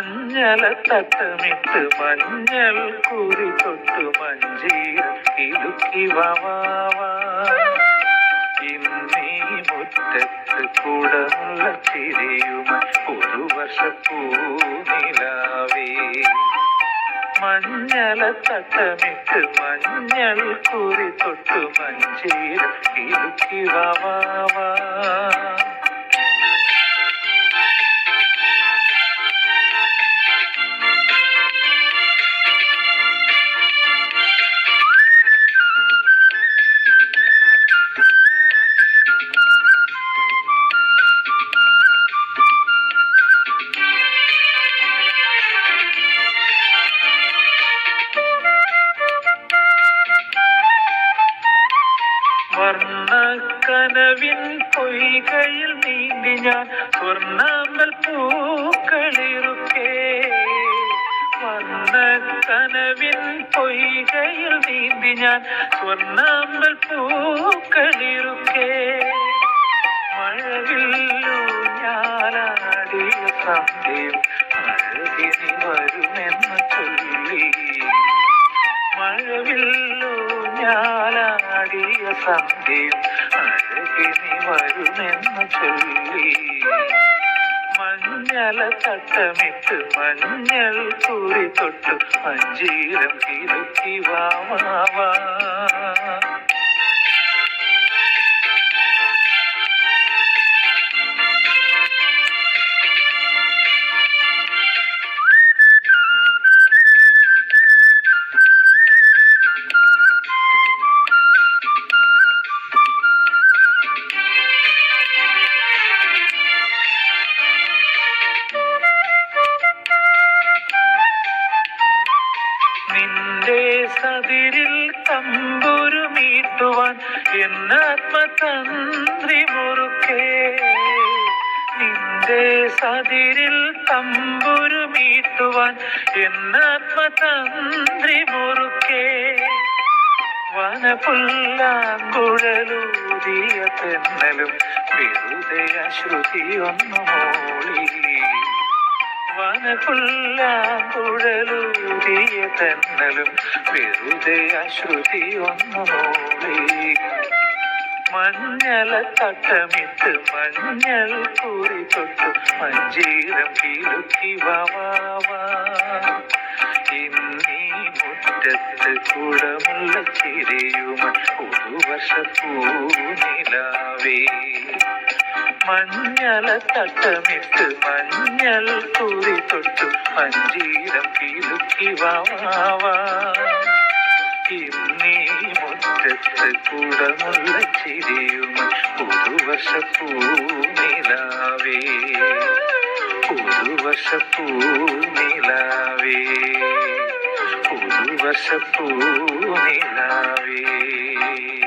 മഞ്ഞള തട്ടമിട്ട് മഞ്ഞൾ കുറി തൊട്ട് മഞ്ചീര കിലുക്കി വാവാ ഇന്നീ മുറ്റത്ത് കൂടമുള്ള ചിരിയുമ പുതുവർഷപ്പൂനിലാവേ മഞ്ഞള തട്ടമിട്ട് മഞ്ഞൾ കുറി തൊട്ട് മഞ്ചീര കിലുക്കി വാവാ വർണക്കനവിൻ പൊയ്കയിൽ നീന്തി ഞാൻ സ്വർണാമ്പൽ പൂക്കളിറുക്കേ. വന്ന കനവിൻ പൊയ്കയിൽ നീന്തി ഞാൻ സ്വർണാമ്പൽ പൂക്കളിറുക്കേ. മഴവില്ലു ഞാനാടിയ സന്ധ്യം അഴകിനി ചൊല്ലി. ഞാനാടിയ സന്ധ്യയും അഴകിനി വരുമെന്ന് ചൊല്ലി. മഞ്ഞള തട്ടമിട്ട് മഞ്ഞൾ കുറി തൊട്ട്. മഞ്ചീരം കിലുക്കി വാവാ സതിരിൽ തമ്പുരു മീട്ടുവാൻ എന്നാത്മതന്ത്രി മുറുക്കേ. നിന്റെ സതിരിൽ തമ്പുരു മീട്ടുവാൻ എന്നാത്മതന്ത്രി മുറുക്കേ. വനപുല്ലാങ്കുഴലൂതിയ തെന്നലും വെറുതെ അശ്രുതിയൊന്നു മോളി വനപുല്ലാങ്കുഴലൂതിയ തെന്നലും വെറുതെ അശ്രുതി ഒന്നു മോളി മഞ്ഞള തട്ടമിട്ട് മഞ്ഞൾ കൂറി തൊട്ട് മഞ്ചീരം കിലുക്കി വാവാ ഇന്നീ മുറ്റത്ത് കുടമുള്ള തട്ടമിട്ട് മഞ്ഞൾ കുറി തൊട്ടു മഞ്ചീരം കിലുക്കി വാവാ ഇന്നീ മുറ്റത്ത് കുടമുള്ള ചിരിയുമ പുതുവർഷപ്പൂനിലാവേ. പുതുവർഷപ്പൂനിലാവേ. പുതുവർഷപ്പൂനിലാവേ.